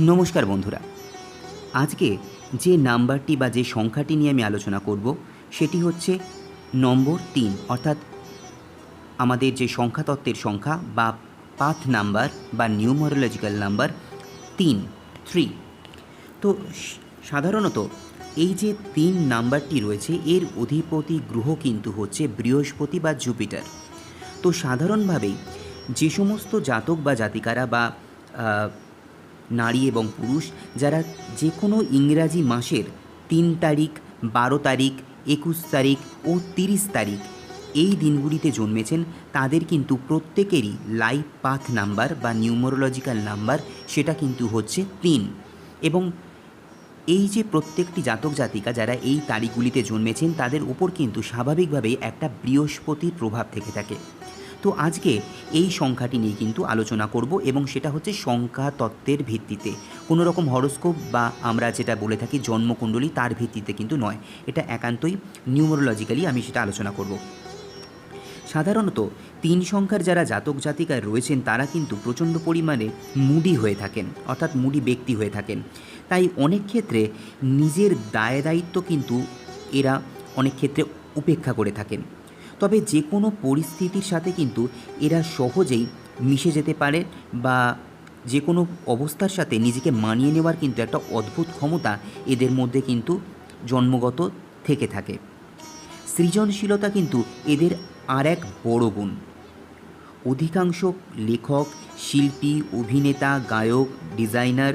নমস্কার বন্ধুরা। আজকে যে নাম্বারটি বা যে সংখ্যাটি নিয়ে আমি আলোচনা করব, সেটি হচ্ছে নম্বর তিন, অর্থাৎ আমাদের যে সংখ্যাতত্ত্বের সংখ্যা বা পাথ নাম্বার বা নিউমারোলজিক্যাল নাম্বার তিন, থ্রি। তো সাধারণত এই যে তিন নাম্বারটি রয়েছে, এর অধিপতি গ্রহ কিন্তু হচ্ছে বৃহস্পতি বা জুপিটার। তো সাধারণভাবেই যে সমস্ত জাতক বা জাতিকারা বা নারী এবং পুরুষ, যারা যে কোনো ইংরাজি মাসের তিন তারিখ, বারো তারিখ, একুশ তারিখ ও তিরিশ তারিখ এই দিনগুলিতে জন্মেছেন, তাদের কিন্তু প্রত্যেকেরই লাইফ পাথ নাম্বার বা নিউমোরোলজিক্যাল নাম্বার সেটা কিন্তু হচ্ছে তিন। এবং এই যে প্রত্যেকটি জাতক জাতিকা যারা এই তারিখগুলিতে জন্মেছেন, তাদের উপর কিন্তু স্বাভাবিকভাবেই একটা বৃহস্পতির প্রভাব থেকে থাকে। তো আজকে এই সংখ্যাটি নিয়ে কিন্তু আলোচনা করব এবং সেটা হচ্ছে সংখ্যা তত্ত্বের ভিত্তিতে। কোনো রকম হরস্কোপ বা আমরা যেটা বলে থাকি জন্মকুণ্ডলী তার ভিত্তিতে কিন্তু নয়। এটা একান্তই নিউমোরোলজিক্যালি আমি সেটা আলোচনা করব। সাধারণত তিন সংখ্যার যারা জাতক জাতিকা রয়েছেন তারা কিন্তু প্রচণ্ড পরিমাণে মুডি হয়ে থাকেন, অর্থাৎ মুডি ব্যক্তি হয়ে থাকেন। তাই অনেক ক্ষেত্রে নিজের দায় দায়িত্ব কিন্তু এরা অনেক ক্ষেত্রে উপেক্ষা করে থাকেন। তবে যে কোনো পরিস্থিতির সাথে কিন্তু এরা সহজেই মিশে যেতে পারে বা যে কোনো অবস্থার সাথে নিজেকে মানিয়ে নেওয়ার কিন্তু একটা অদ্ভুত ক্ষমতা এদের মধ্যে কিন্তু জন্মগত থেকে থাকে। সৃজনশীলতা কিন্তু এদের আর এক বড় গুণ। অধিকাংশ লেখক, শিল্পী, অভিনেতা, গায়ক, ডিজাইনার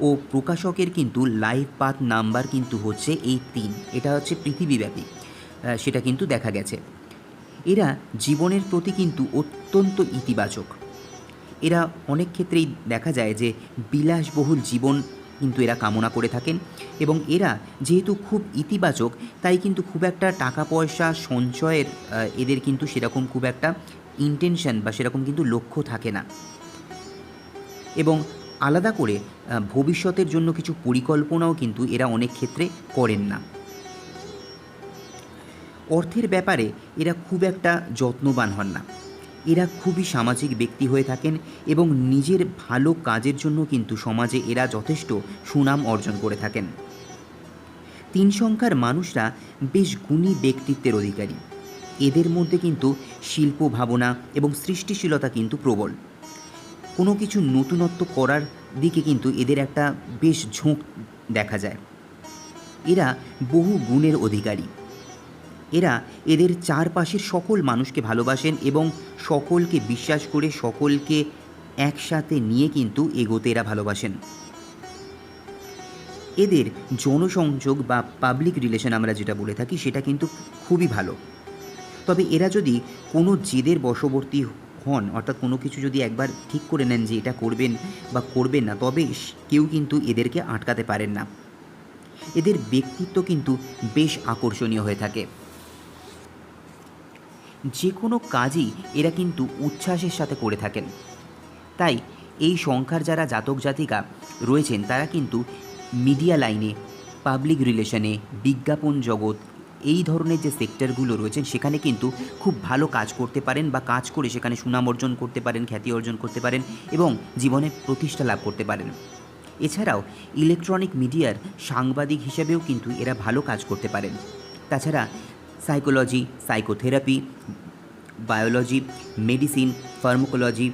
ও প্রকাশকের কিন্তু লাইফ পাথ নাম্বার কিন্তু হচ্ছে এই তিন। এটা হচ্ছে পৃথিবীব্যাপী। সেটা কিন্তু দেখা গেছে। এরা জীবনের প্রতি কিন্তু অত্যন্ত ইতিবাচক। এরা অনেক ক্ষেত্রেই দেখা যায় যে বিলাসবহুল জীবন কিন্তু এরা কামনা করে থাকেন এবং এরা যেহেতু খুব ইতিবাচক, তাই কিন্তু খুব একটা টাকা পয়সা সঞ্চয়ের এদের কিন্তু সেরকম খুব একটা ইন্টেনশন বা সেরকম কিন্তু লক্ষ্য থাকে না। এবং আলাদা করে ভবিষ্যতের জন্য কিছু পরিকল্পনাও কিন্তু এরা অনেক ক্ষেত্রে করেন না। অর্থের ব্যাপারে এরা খুব একটা যত্নবান হন না। এরা খুবই সামাজিক ব্যক্তি হয়ে থাকেন এবং নিজের ভালো কাজের জন্য কিন্তু সমাজে এরা যথেষ্ট সুনাম অর্জন করে থাকেন। তিন সংখ্যার মানুষরা বেশ গুণী ব্যক্তিত্বের অধিকারী। এদের মধ্যে কিন্তু শিল্প ভাবনা এবং সৃষ্টিশীলতা কিন্তু প্রবল। কোনো কিছু নতুনত্ব করার দিকে কিন্তু এদের একটা বেশ ঝোঁক দেখা যায়। এরা বহু গুণের অধিকারী। এরা এদের চারপাশের সকল মানুষকে ভালোবাসেন এবং সকলকে বিশ্বাস করে সকলকে একসাথে নিয়ে কিন্তু এগোতে এরা ভালোবাসেন। এদের জনসংযোগ বা পাবলিক রিলেশন আমরা যেটা বলে থাকি, সেটা কিন্তু খুবই ভালো। তবে এরা যদি কোনো জেদের বশবর্তী হন, অর্থাৎ কোনো কিছু যদি একবার ঠিক করে নেন যে এটা করবেন বা করবেন না, তবে কেউ কিন্তু এদেরকে আটকাতে পারেন না। এদের ব্যক্তিত্ব কিন্তু বেশ আকর্ষণীয় হয়ে থাকে। যে কোনো কাজই এরা কিন্তু উচ্ছ্বাসের সাথে করে থাকেন। তাই এই সংখ্যার যারা জাতক জাতিকা রয়েছেন, তারা কিন্তু মিডিয়া লাইনে, পাবলিক রিলেশনে, বিজ্ঞাপন জগৎ, এই ধরনের যে সেক্টরগুলো রয়েছেন, সেখানে কিন্তু খুব ভালো কাজ করতে পারেন বা কাজ করে সেখানে সুনাম অর্জন করতে পারেন, খ্যাতি অর্জন করতে পারেন এবং জীবনে প্রতিষ্ঠা লাভ করতে পারেন। এছাড়াও ইলেকট্রনিক মিডিয়ার সাংবাদিক হিসেবেও কিন্তু এরা ভালো কাজ করতে পারেন। তাছাড়া psychology psychotherapy biology medicine pharmacology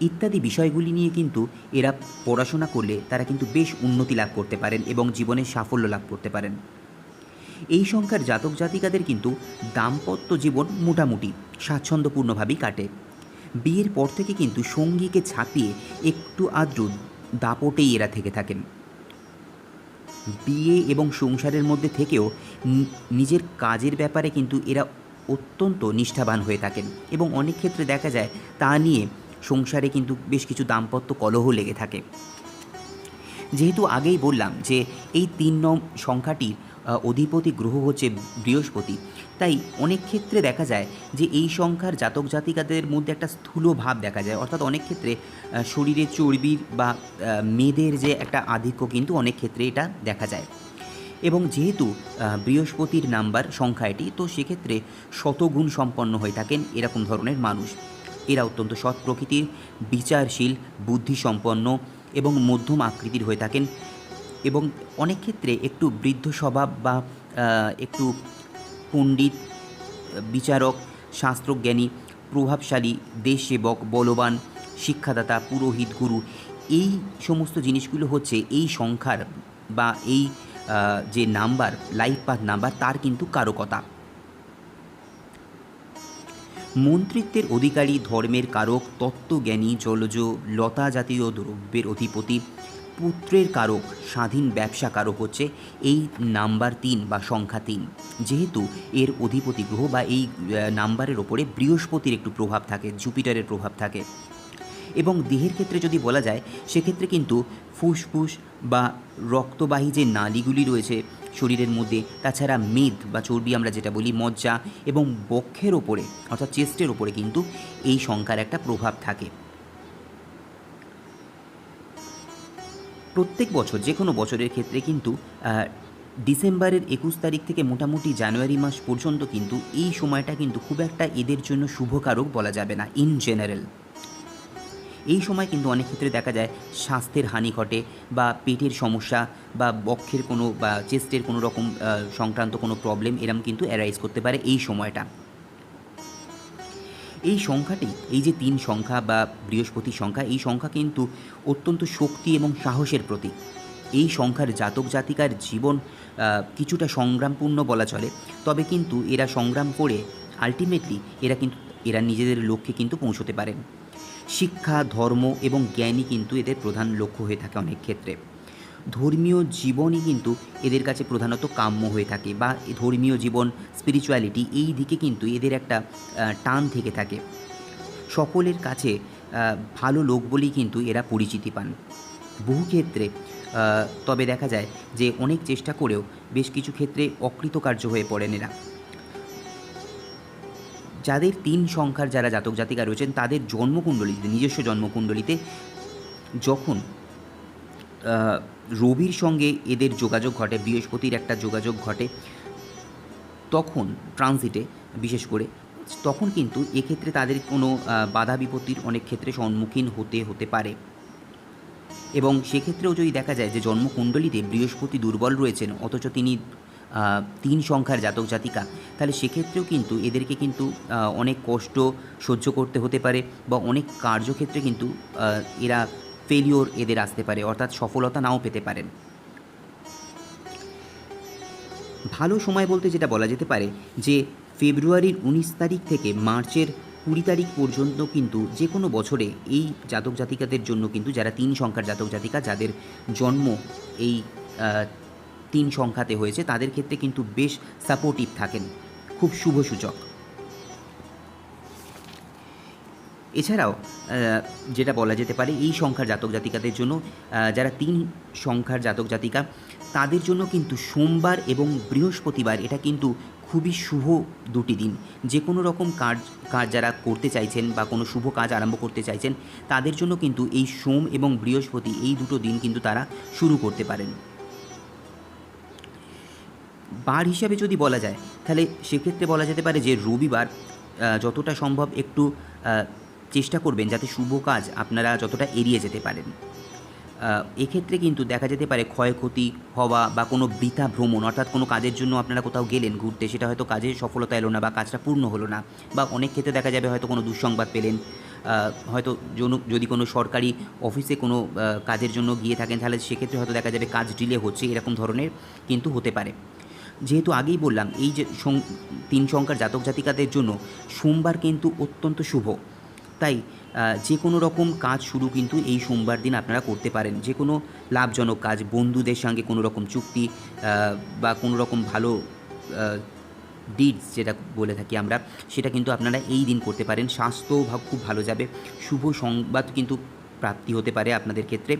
ইত্যাদি বিষয়গুলি নিয়ে কিন্তু এরা পড়াশোনা করলে তারা কিন্তু বেশ উন্নতি লাভ করতে পারেন এবং জীবনে সাফল্য লাভ করতে পারেন। এই সংখ্যার জাতক জাতিকাদের কিন্তু দাম্পত্য জীবন মোটামুটি স্বাচ্ছন্দ্যপূর্ণভাবেই কাটে। বিয়ের পর থেকে কিন্তু সঙ্গীকে ছাপিয়ে একটু আদ্র দাপটেই এরা থেকে থাকেন। বিয়ে এবং সংসারের মধ্যে থেকেও নিজের কাজের ব্যাপারে কিন্তু এরা অত্যন্ত নিষ্ঠাবান হয়ে থাকেন এবং অনেক ক্ষেত্রে দেখা যায় তা নিয়ে সংসারে কিন্তু বেশ কিছু দাম্পত্য কলহ লেগে থাকে। যেহেতু আগেই বললাম যে এই তিন নম সংখ্যাটির আহ, অধিপতি গ্রহ হচ্ছে বৃহস্পতি। তাই অনেক ক্ষেত্রে দেখা যায় যে এই সংখ্যার জাতক জাতিকাদের মধ্যে একটা স্থূল ভাব দেখা যায়। অর্থাৎ অনেক ক্ষেত্রে শরীরে চর্বির বা মেয়েদের যে একটা আধিক্য কিন্তু অনেক ক্ষেত্রে এটা দেখা যায়। এবং যেহেতু বৃহস্পতির নাম্বার সংখ্যা এটি, তো সেক্ষেত্রে শতগুণ সম্পন্ন হয়ে থাকেন এরকম ধরনের মানুষ। এরা অত্যন্ত সৎ প্রকৃতির, বিচারশীল, বুদ্ধিসম্পন্ন এবং মধ্যম আকৃতির হয়ে থাকেন। এবং অনেক ক্ষেত্রে একটু বৃদ্ধ স্বভাব বা একটু পণ্ডিত, বিচারক, শাস্ত্রজ্ঞানী, প্রভাবশালী, দেশসেবক, বলবান, শিক্ষাদাতা, পুরোহিত, গুরু, এই সমস্ত জিনিসগুলো হচ্ছে এই সংখ্যার বা এই যে নাম্বার লাইফ পাথ নাম্বার, তার কিন্তু কারকতা। মন্ত্রিত্বের অধিকারী, ধর্মের কারক, তত্ত্বজ্ঞানী, জলজ, লতা জাতীয় দ্রব্যের অধিপতি পুত্রের কারক, স্বাধীন ব্যবসা কারক হচ্ছে এই নাম্বার তিন বা সংখ্যা তিন। যেহেতু এর অধিপতি গ্রহ বা এই নাম্বারের ওপরে বৃহস্পতির একটু প্রভাব থাকে, জুপিটারের প্রভাব থাকে। এবং দেহের ক্ষেত্রে যদি বলা যায়, সেক্ষেত্রে কিন্তু ফুসফুস বা রক্তবাহী যে নালীগুলি রয়েছে শরীরের মধ্যে, তাছাড়া মেদ বা চর্বি আমরা যেটা বলি মজ্জা এবং বক্ষের ওপরে, অর্থাৎ চেস্টের ওপরে কিন্তু এই সংখ্যার একটা প্রভাব থাকে। প্রত্যেক বছর, যে কোনো বছরের ক্ষেত্রে কিন্তু ডিসেম্বরের একুশ তারিখ থেকে মোটামুটি জানুয়ারি মাস পর্যন্ত কিন্তু এই সময়টা কিন্তু খুব একটা এদের জন্য শুভকারক বলা যাবে না ইন জেনারেল এই সময় কিন্তু অনেক ক্ষেত্রে দেখা যায় স্বাস্থ্যের হানি ঘটে বা পেটের সমস্যা বা বক্ষের কোনো বা চেস্টের কোনো রকম সংক্রান্ত কোনো প্রবলেম এরম কিন্তু অ্যারাইজ করতে পারে এই সময়টা। এই সংখ্যাটি, এই যে তিন সংখ্যা বা বৃহস্পতির সংখ্যা, এই সংখ্যা কিন্তু অত্যন্ত শক্তি এবং সাহসের প্রতীক। এই সংখ্যার জাতক জাতিকার জীবন কিছুটা সংগ্রামপূর্ণ বলা চলে। তবে কিন্তু এরা সংগ্রাম করে আলটিমেটলি এরা কিন্তু, এরা নিজেদের লক্ষ্যে কিন্তু পৌঁছতে পারেন। শিক্ষা, ধর্ম এবং জ্ঞানই কিন্তু এদের প্রধান লক্ষ্য হয়ে থাকে অনেক ক্ষেত্রে। ধর্মীয় জীবনই কিন্তু এদের কাছে প্রধানত কাম্য হয়ে থাকে বা ধর্মীয় জীবন স্পিরিচুয়ালিটি এই দিকে কিন্তু এদের একটা টান থেকে থাকে। সকলের কাছে ভালো লোক বলেই কিন্তু এরা পরিচিতি পান। বহু ক্ষেত্রে তবে দেখা যায় যে অনেক চেষ্টা করেও বেশ কিছু ক্ষেত্রে অকৃতকার্য হয়ে পড়েন এরা। যাদের তিন সংখ্যার যারা জাতক জাতিকা রয়েছেন, তাদের জন্মকুণ্ডলিতে, নিজস্ব জন্মকুণ্ডলিতে যখন রবির সঙ্গে এদের যোগাযোগ ঘটে, বৃহস্পতির একটা যোগাযোগ ঘটে তখন ট্রানজিটে বিশেষ করে। তখন কিন্তু এক্ষেত্রে তাদের কোনো বাধা বিপত্তির অনেক ক্ষেত্রে সম্মুখীন হতে হতে পারে। এবং সেক্ষেত্রেও যদি দেখা যায় যে জন্মকুণ্ডলিতে বৃহস্পতি দুর্বল রয়েছেন, অথচ তিনি তিন সংখ্যার জাতক জাতিকা, তাহলে সেক্ষেত্রেও কিন্তু এদেরকে কিন্তু অনেক কষ্ট সহ্য করতে হতে পারে বা অনেক কার্যক্ষেত্রে কিন্তু এরা ফেলিওর এদের আসতে পারে, অর্থাৎ সফলতা নাও পেতে পারেন। ভালো সময় বলতে যেটা বলা যেতে পারে যে, ফেব্রুয়ারির উনিশ তারিখ থেকে মার্চের কুড়ি তারিখ পর্যন্ত কিন্তু যে কোনো বছরে এই জাতক জাতিকাদের জন্য কিন্তু যারা তিন সংখ্যার জাতক জাতিকা যাদের জন্ম এই তিন সংখ্যাতে হয়েছে, তাদের ক্ষেত্রে কিন্তু বেশ সাপোর্টিভ থাকেন। খুব শুভ সূচক। এছাড়াও যেটা বলা যেতে পারে এই সংখ্যার জাতক জাতিকাদের জন্য যারা তিন সংখ্যার জাতক জাতিকা, তাদের জন্য কিন্তু সোমবার এবং বৃহস্পতিবার এটা কিন্তু খুবই শুভ দুটি দিন। যে কোনো রকম কাজ কাজ যারা করতে চাইছেন বা কোনো শুভ কাজ আরম্ভ করতে চাইছেন, তাদের জন্য কিন্তু এই সোম এবং বৃহস্পতি এই দুটো দিন কিন্তু তারা শুরু করতে পারেন। বার হিসাবে যদি বলা যায়, তাহলে সেক্ষেত্রে বলা যেতে পারে যে রবিবার যতটা সম্ভব একটু চেষ্টা করবেন যাতে শুভ কাজ আপনারা যতটা এড়িয়ে যেতে পারেন। এক্ষেত্রে কিন্তু দেখা যেতে পারে ক্ষয়ক্ষতি হওয়া বা কোনো বৃথা ভ্রমণ, অর্থাৎ কোনো কাজের জন্য আপনারা কোথাও গেলেন ঘুরতে, সেটা হয়তো কাজের সফলতা এলো না বা কাজটা পূর্ণ হলো না বা অনেক ক্ষেত্রে দেখা যাবে হয়তো কোনো দুঃসংবাদ পেলেন। হয়তো যদি কোনো সরকারি অফিসে কোনো কাজের জন্য গিয়ে থাকেন, তাহলে সেক্ষেত্রে হয়তো দেখা যাবে কাজ ডিলে হচ্ছে, এরকম ধরনের কিন্তু হতে পারে। যেহেতু আগেই বললাম, এই যে তিন সংখ্যার জাতক জাতিকাদের জন্য সোমবার কিন্তু অত্যন্ত শুভ। তাই যে কোনো রকম কাজ শুরু কিন্তু এই সোমবার দিন আপনারা করতে পারেন। যে কোনো লাভজনক কাজ, বন্ধুদের সঙ্গে কোনো রকম চুক্তি বা কোনো রকম ভালো ডিডস যেটা বলে থাকি আমরা, সেটা কিন্তু আপনারা এই দিন করতে পারেন। স্বাস্থ্য খুব ভালো যাবে, শুভ সংবাদ কিন্তু প্রাপ্তি হতে পারে আপনাদের ক্ষেত্রে।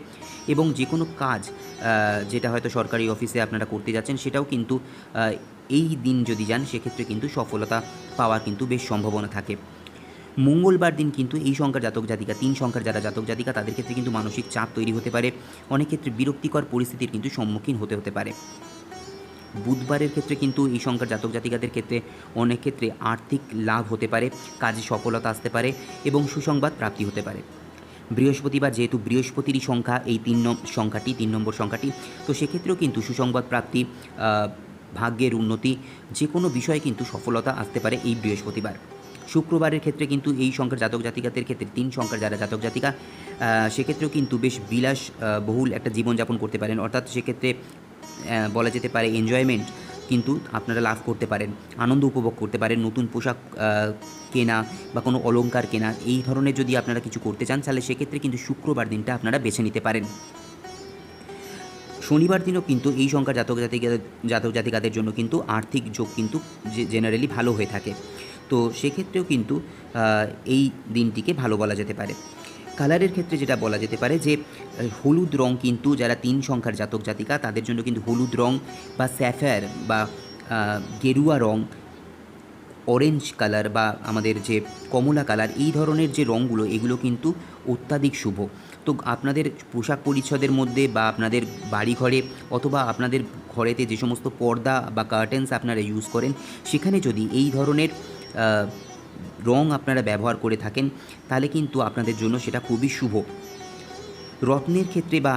এবং যে কোনো কাজ যেটা হয়তো সরকারি অফিসে আপনারা করতে যাচ্ছেন, সেটাও কিন্তু এই দিন যদি যান, সেক্ষেত্রে কিন্তু সফলতা পাওয়ার কিন্তু বেশ সম্ভাবনা থাকে। মঙ্গলবার দিন কিন্তু এই সংখ্যার জাতক জাতিকা, তিন সংখ্যার যারা জাতক জাতিকা, তাদের ক্ষেত্রে কিন্তু মানসিক চাপ তৈরি হতে পারে। অনেক ক্ষেত্রে বিরক্তিকর পরিস্থিতির কিন্তু সম্মুখীন হতে হতে পারে। বুধবারের ক্ষেত্রে কিন্তু এই সংখ্যার জাতক জাতিকাদের ক্ষেত্রে অনেক ক্ষেত্রে আর্থিক লাভ হতে পারে, কাজে সফলতা আসতে পারে এবং সুসংবাদ প্রাপ্তি হতে পারে। বৃহস্পতিবার যেহেতু বৃহস্পতিরই সংখ্যা, এই তিন সংখ্যাটি, তিন নম্বর সংখ্যাটি, তো সেক্ষেত্রেও কিন্তু সুসংবাদ প্রাপ্তি ভাগ্যের উন্নতি যে কোনো বিষয়ে কিন্তু সফলতা আসতে পারে এই বৃহস্পতিবার। শুক্রবারের ক্ষেত্রে কিন্তু এই সংখ্যার জাতক জাতিকাদের ক্ষেত্রে তিন সংখ্যার যারা জাতক জাতিকা সেক্ষেত্রেও কিন্তু বেশ বিলাস বহুল একটা জীবনযাপন করতে পারেন। অর্থাৎ সেক্ষেত্রে বলা যেতে পারে এনজয়মেন্ট কিন্তু আপনারা লাভ করতে পারেন, আনন্দ উপভোগ করতে পারেন, নতুন পোশাক কেনা বা কোনো অলংকার কেনা, এই ধরনের যদি আপনারা কিছু করতে চান, তাহলে সেক্ষেত্রে কিন্তু শুক্রবার দিনটা আপনারা বেছে নিতে পারেন। শনিবার দিনও কিন্তু এই সংখ্যার জাতক জাতিকা, জাতক জাতিকাদের জন্য কিন্তু আর্থিক যোগ কিন্তু জেনারেলি ভালো হয়ে থাকে। তো সেক্ষেত্রেও কিন্তু এই দিনটিকে ভালো বলা যেতে পারে। কালারের ক্ষেত্রে যেটা বলা যেতে পারে যে, হলুদ রং কিন্তু যারা তিন সংখ্যার জাতক জাতিকা, তাদের জন্য কিন্তু হলুদ রং বা স্যাফায়ার বা গেরুয়া রং অরেঞ্জ কালার বা আমাদের যে কমলা কালার এই ধরনের যে রঙগুলো এগুলো কিন্তু অত্যাধিক শুভ। তো আপনাদের পোশাক পরিচ্ছদের মধ্যে বা আপনাদের বাড়িঘরে অথবা আপনাদের ঘরেতে যে সমস্ত পর্দা বা কার্টেন্স আপনারা ইউজ করেন, সেখানে যদি এই ধরনের রং আপনারা ব্যবহার করে থাকেন, তাহলে কিন্তু আপনাদের জন্য সেটা খুবই শুভ। রত্নের ক্ষেত্রে বা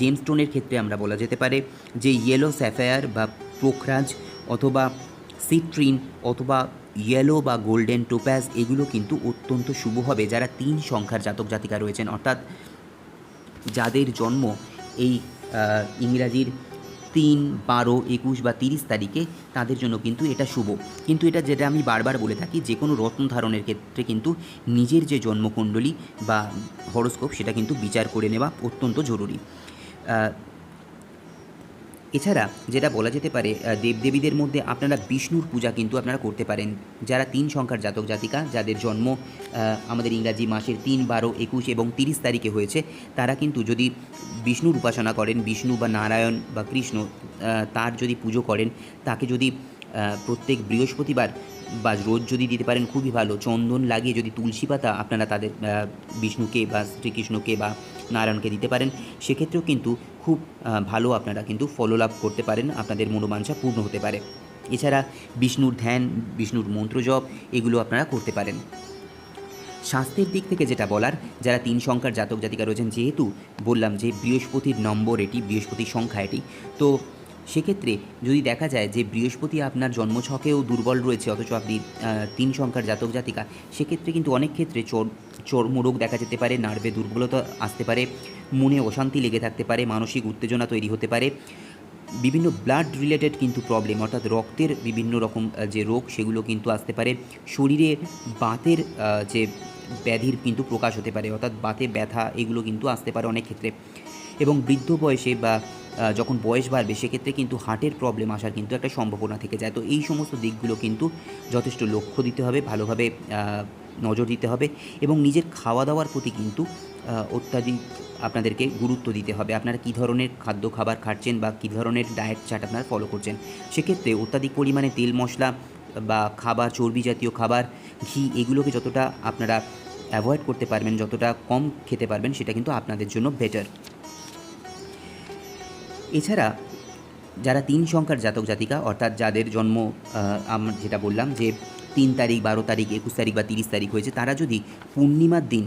জেমস্টোনের ক্ষেত্রে আমরা বলা যেতে পারে যে ইয়েলো স্যাফায়ার বা পোখরাজ অথবা সিট্রিন অথবা ইয়েলো বা গোল্ডেন টোপ্যাজ এগুলো কিন্তু অত্যন্ত শুভ হবে। যারা তিন সংখ্যার জাতক জাতিকা রয়েছেন, অর্থাৎ যাদের জন্ম এই ইংরাজির তিন, বারো, একুশ বা তিরিশ তারিখে তাদের জন্য কিন্তু এটা শুভ। কিন্তু এটা যেটা আমি বারবার বলে থাকি যে কোনো রত্ন ধারণের ক্ষেত্রে কিন্তু নিজের যে জন্মকুণ্ডলী বা হরোস্কোপ সেটা কিন্তু বিচার করে নেওয়া অত্যন্ত জরুরি। এছাড়া যেটা বলা যেতে পারে দেবদেবীদের মধ্যে আপনারা বিষ্ণুর পূজা কিন্তু আপনারা করতে পারেন। যারা তিন সংখ্যার জাতক জাতিকা, যাদের জন্ম আমাদের ইংরাজি মাসের তিন, বারো, একুশ এবং তিরিশ তারিখে হয়েছে, তারা কিন্তু যদি বিষ্ণুর উপাসনা করেন, বিষ্ণু বা নারায়ণ বা কৃষ্ণ তার যদি পুজো করেন, তাকে যদি প্রত্যেক বৃহস্পতিবার বা রোজ যদি দিতে পারেন, খুবই ভালো। চন্দন লাগিয়ে যদি তুলসী পাতা আপনারা তাদের বিষ্ণুকে বা শ্রীকৃষ্ণকে বা নারায়ণকে দিতে পারেন, সেক্ষেত্রেও কিন্তু খুব ভালো আপনারা কিন্তু ফললাভ করতে পারেন। আপনাদের মনোবাঞ্ছা পূর্ণ হতে পারে। এছাড়া বিষ্ণুর ধ্যান, বিষ্ণুর মন্ত্রজপ এগুলো আপনারা করতে পারেন। স্বাস্থ্যের দিক থেকে যেটা বলার, যারা তিন সংখ্যার জাতক জাতিকা রয়েছেন, যেহেতু বললাম যে বৃহস্পতির নম্বর এটি, বৃহস্পতির সংখ্যা এটি, তো সেক্ষেত্রে যদি দেখা যায় যে বৃহস্পতি আপনার জন্মছকেও দুর্বল রয়েছে, অথচ আপনি তিন সংখ্যার জাতক জাতিকা, সেক্ষেত্রে কিন্তু অনেক ক্ষেত্রে চর চর্মরোগ দেখা যেতে পারে, নার্ভে দুর্বলতা আসতে পারে, মনে অশান্তি লেগে থাকতে পারে, মানসিক উত্তেজনা তৈরি হতে পারে। বিভিন্ন ব্লাড রিলেটেড কিন্তু প্রবলেম অর্থাৎ রক্তের বিভিন্ন রকম যে রোগ সেগুলো কিন্তু আসতে পারে। শরীরে বাতের যে ব্যাধির কিন্তু প্রকাশ হতে পারে, অর্থাৎ বাতে ব্যথা এগুলো কিন্তু আসতে পারে অনেক ক্ষেত্রে। এবং বৃদ্ধ বয়সে বা যখন বয়স বাড়বে, সেক্ষেত্রে কিন্তু হার্টের প্রবলেম আসার কিন্তু একটা সম্ভাবনা থেকে যায়। তো এই সমস্ত দিকগুলো কিন্তু যথেষ্ট লক্ষ্য দিতে হবে, ভালোভাবে নজর দিতে হবে এবং নিজের খাওয়া দাওয়ার প্রতি কিন্তু অত্যাধিক আপনাদেরকে গুরুত্ব দিতে হবে। আপনারা কী ধরনের খাদ্য খাবার খাচ্ছেন বা কী ধরনের ডায়েট চার্ট আপনারা ফলো করছেন, সেক্ষেত্রে অত্যাধিক পরিমাণে তেল মশলা বা খাবার, চর্বি জাতীয় খাবার, ঘি, এগুলোকে যতটা আপনারা অ্যাভয়েড করতে পারবেন, যতটা কম খেতে পারবেন, সেটা কিন্তু আপনাদের জন্য বেটার এছাড়া যারা তিন সংখ্যার জাতক জাতিকা, অর্থাৎ যাদের জন্ম আমরা যেটা বললাম যে তিন তারিখ, বারো তারিখ, একুশ তারিখ বা তিরিশ তারিখ হয়েছে, তারা যদি পূর্ণিমার দিন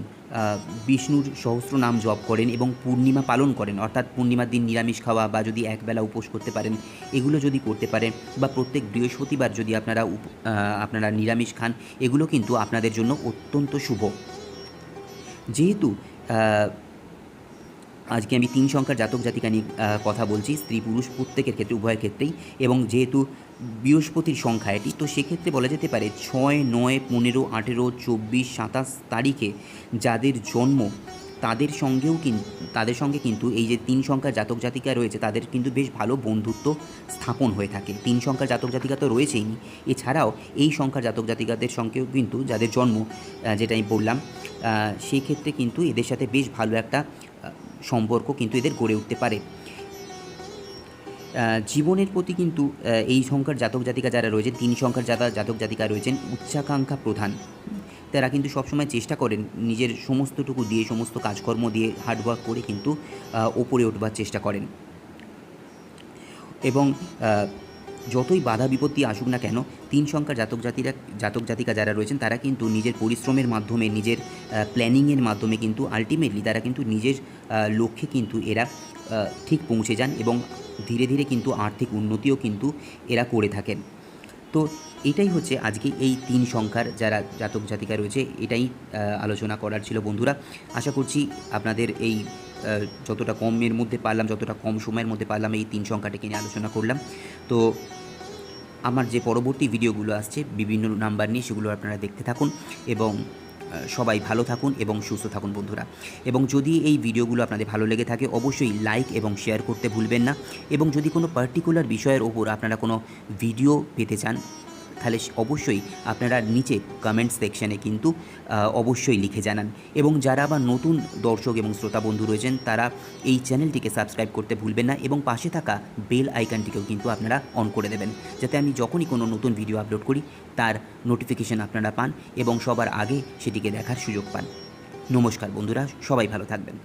বিষ্ণুর সহস্র নাম জপ করেন এবং পূর্ণিমা পালন করেন, অর্থাৎ পূর্ণিমার দিন নিরামিষ খাওয়া বা যদি একবেলা উপোস করতে পারেন, এগুলো যদি করতে পারেন বা প্রত্যেক বৃহস্পতিবার যদি আপনারা আপনারা নিরামিষ খান, এগুলো কিন্তু আপনাদের জন্য অত্যন্ত শুভ। যেহেতু আজকে আমি তিন সংখ্যার জাতক জাতিকা নিয়ে কথা বলছি, স্ত্রী পুরুষ প্রত্যেকের ক্ষেত্রে, উভয়ের ক্ষেত্রেই। এবং যেহেতু বৃহস্পতির সংখ্যা এটি, তো সেক্ষেত্রে বলা যেতে পারে ছয়, নয়, পনেরো, আঠেরো, চব্বিশ, সাতাশ তারিখে যাদের জন্ম, তাদের সঙ্গেও কিন্তু তাদের সঙ্গে কিন্তু এই যে তিন সংখ্যার জাতক জাতিকা রয়েছে, তাদের কিন্তু বেশ ভালো বন্ধুত্ব স্থাপন হয়ে থাকে। তিন সংখ্যার জাতক জাতিকা তো রয়েছেই। এছাড়াও এই সংখ্যার জাতক জাতিকাদের সঙ্গেও কিন্তু যাদের জন্ম যেটা আমি বললাম সেই ক্ষেত্রে কিন্তু এদের সাথে বেশ ভালো একটা সম্পর্ক কিন্তু এদের গড়ে উঠতে পারে। জীবনের প্রতি কিন্তু এই সংখ্যার জাতক জাতিকা যারা রয়েছেন, তিন সংখ্যার যারা জাতক জাতিকা রয়েছেন উচ্চাকাঙ্ক্ষা প্রধান। তারা কিন্তু সবসময় চেষ্টা করেন নিজের সমস্তটুকু দিয়ে, সমস্ত কাজকর্ম দিয়ে হার্ডওয়ার্ক করে কিন্তু ওপরে উঠবার চেষ্টা করেন। এবং যতই বাধা বিপত্তি আসুক না কেন, তিন সংখ্যার জাতক জাতিরা, জাতক জাতিকা যারা রয়েছেন, তারা কিন্তু নিজের পরিশ্রমের মাধ্যমে, নিজের প্ল্যানিংয়ের মাধ্যমে কিন্তু আলটিমেটলি তারা কিন্তু নিজের লক্ষ্যে কিন্তু এরা ঠিক পৌঁছে যান এবং ধীরে ধীরে কিন্তু আর্থিক উন্নতিও কিন্তু এরা করে থাকেন। তো এটাই হচ্ছে আজকে এই তিন সংখ্যার যারা জাতক জাতিকা রয়েছে, এটাই আলোচনা করার ছিল বন্ধুরা। আশা করছি আপনাদের এই যতটা কমের মধ্যে পারলাম, যতটা কম সময়ের মধ্যে পারলাম এই তিন সংখ্যাটাকে নিয়ে আলোচনা করলাম। তো আমার যে পরবর্তী ভিডিওগুলো আসছে, বিভিন্ন নাম্বার নিয়ে সেগুলো আপনারা দেখতে থাকুন এবং সবাই ভালো থাকুন এবং সুস্থ থাকুন বন্ধুরা। এবং যদি এই ভিডিওগুলো আপনাদের ভালো লেগে থাকে, অবশ্যই লাইক এবং শেয়ার করতে ভুলবেন না। এবং যদি কোনো পার্টিকুলার বিষয়ের ওপর আপনারা কোনো ভিডিও পেতে চান তাহলে অবশ্যই আপনারা নিচে কমেন্ট সেকশানে কিন্তু অবশ্যই লিখে জানান। এবং যারা আবার নতুন দর্শক এবং শ্রোতা বন্ধু রয়েছেন, তারা এই চ্যানেলটিকে সাবস্ক্রাইব করতে ভুলবেন না এবং পাশে থাকা বেল আইকনটিকেও কিন্তু আপনারা অন করে দেবেন। যাতে আমি যখনই কোনো নতুন ভিডিও আপলোড করি, তার নোটিফিকেশন আপনারা পান এবং সবার আগে সেটিকে দেখার সুযোগ পান। নমস্কার বন্ধুরা, সবাই ভালো থাকবেন।